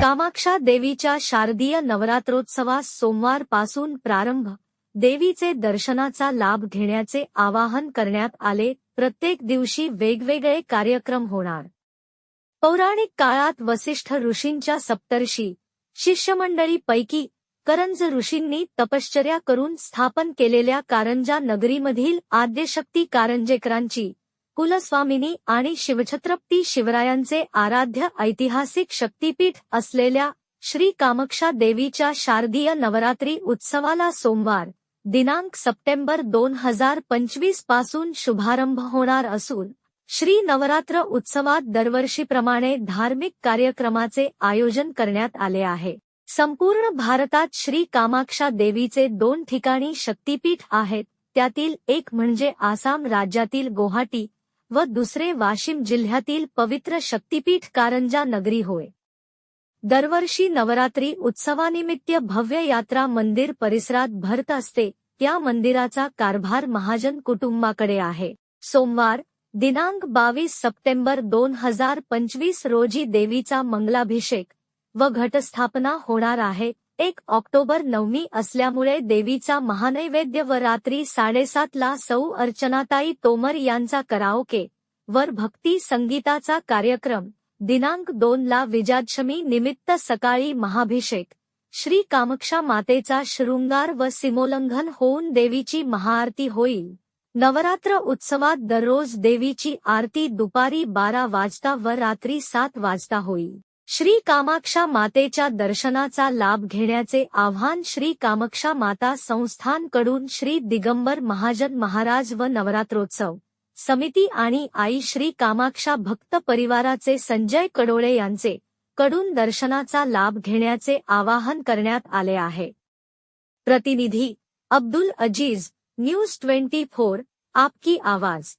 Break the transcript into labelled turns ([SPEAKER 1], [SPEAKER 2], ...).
[SPEAKER 1] कामाक्षा देवीच्या शारदीय नवरात्रोत्सवास सोमवारपासून प्रारंभ. देवीचे दर्शनाचा लाभ घेण्याचे आवाहन करण्यात आले. प्रत्येक दिवशी वेगवेगळे कार्यक्रम होणार. पौराणिक काळात वसिष्ठ ऋषींच्या सप्तर्षी शिष्यमंडळीपैकी करंज ऋषींनी तपश्चर्या करून स्थापन केलेल्या कारंजा नगरीमधील आद्यशक्ती कारंजेकरांची कुलस्वामिनी आणि शिवछत्रपती शिवरायांचे आराध्य ऐतिहासिक शक्तीपीठ असलेल्या श्री कामक्षा देवीच्या शारदीय नवरात्री उत्सवाला सोमवार दिनांक सप्टेंबर दोन हजार पंचवीसपासून शुभारंभ होणार असून श्री नवरात्र उत्सवात दरवर्षीप्रमाणे धार्मिक कार्यक्रमाचे आयोजन करण्यात आले आहे. संपूर्ण भारतात श्री कामाक्षा देवीचे दोन ठिकाणी शक्तीपीठ आहेत त्यातील एक म्हणजे आसाम राज्यातील गुवाहाटी व दुसरे वाशिम जिल्ह्यातील पवित्र शक्तीपीठ कारंजा नगरी होय. दरवर्षी नवरात्री उत्सवानिमित्त भव्य यात्रा मंदिर परिसरात भरत असते. त्या मंदिराचा कारभार महाजन कुटुंबाकडे आहे. सोमवार दिनांक बावीस सप्टेंबर दोन हजार पंचवीस रोजी देवीचा मंगलाभिषेक व घटस्थापना होणार आहे. एक ऑक्टोबर नवमी असल्यामुळे देवीचा महानैवेद्य व रात्री साडेसातला सौ अर्चनाताई तोमर यांचा कराओके वर भक्ती संगीताचा कार्यक्रम दिनांक दोनला विजयादशमी निमित्त सकाळी महाभिषेक. श्री कामक्षा मातेचा शृंगार व सीमोल्लंघन होऊन देवीची महाआरती होईल. नवरात्र उत्सवात दररोज देवीची आरती दुपारी बारा वाजता व रात्री सात वाजता होईल. श्री कामाक्षा मातेच्या दर्शनाचा लाभ घेण्याचे आव्हान श्री कामाक्षा माता संस्थानकडून श्री दिगंबर महाजन महाराज व नवरात्रोत्सव समिती आणि आई श्री कामाक्षा भक्त परिवाराचे संजय कडोळे यांचे कडून दर्शनाचा लाभ घेण्याचे आवाहन करण्यात आले आहे. प्रतिनिधी Abdul Aziz news twenty four आपकी आवाज.